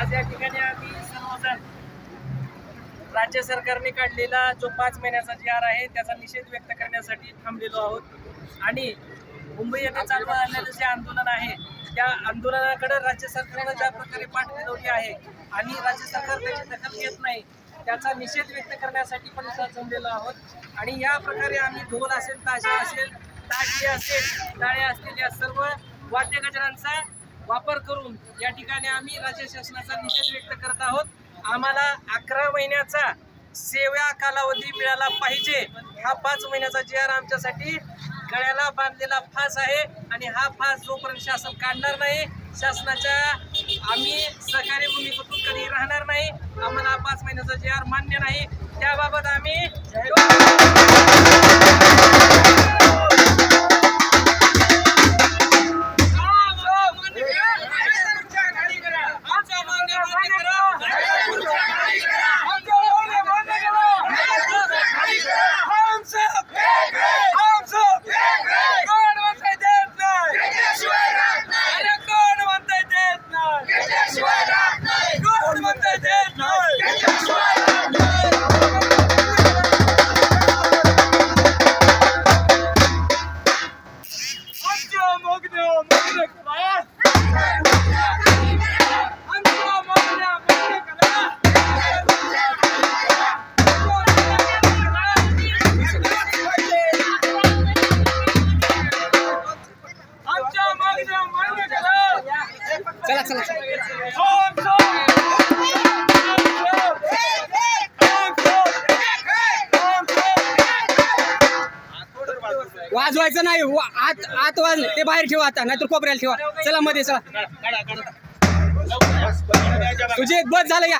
आज या ठिकाणी आम्ही सर्वजण राज्य सरकारने काढलेला जो पाच महिन्याचा जी आर आहे त्याचा निषेध व्यक्त करण्यासाठी थांबलेलो आहोत. आणि मुंबई येथे चालू झालेलं जे आंदोलन आहे त्या आंदोलनाकडे राज्य सरकारनं ज्या प्रकारे पाठ फिरवली आहे आणि राज्य सरकार त्याची दखल घेत नाही त्याचा निषेध व्यक्त करण्यासाठी पण जमलेलो आहोत. आणि या प्रकारे आम्ही ढोल असेल ताशा असेल ताशी असेल टाळे असतील या सर्व वाद्यगजरांचा वापर करून या ठिकाणी आम्ही राज्य शासनाचा निषेध व्यक्त करत आहोत. आम्हाला अकरा महिन्याचा सेवा कालावधी मिळाला पाहिजे. हा पाच महिन्याचा जी आर आमच्यासाठी गळ्याला बांधलेला फास आहे आणि हा फास जोपर्यंत शासन काढणार नाही शासनाच्या आम्ही सहकारी भूमिकेतून कधी राहणार नाही. आम्हाला पाच महिन्याचा जी आर मान्य नाही. त्याबाबत आम्ही चला चला वाजवायचं नाही आत आत वाजले ते बाहेर ठेवा आता नाहीतर कोपऱ्याला ठेवा. चला मध्ये चला. तुझे बस झालं या.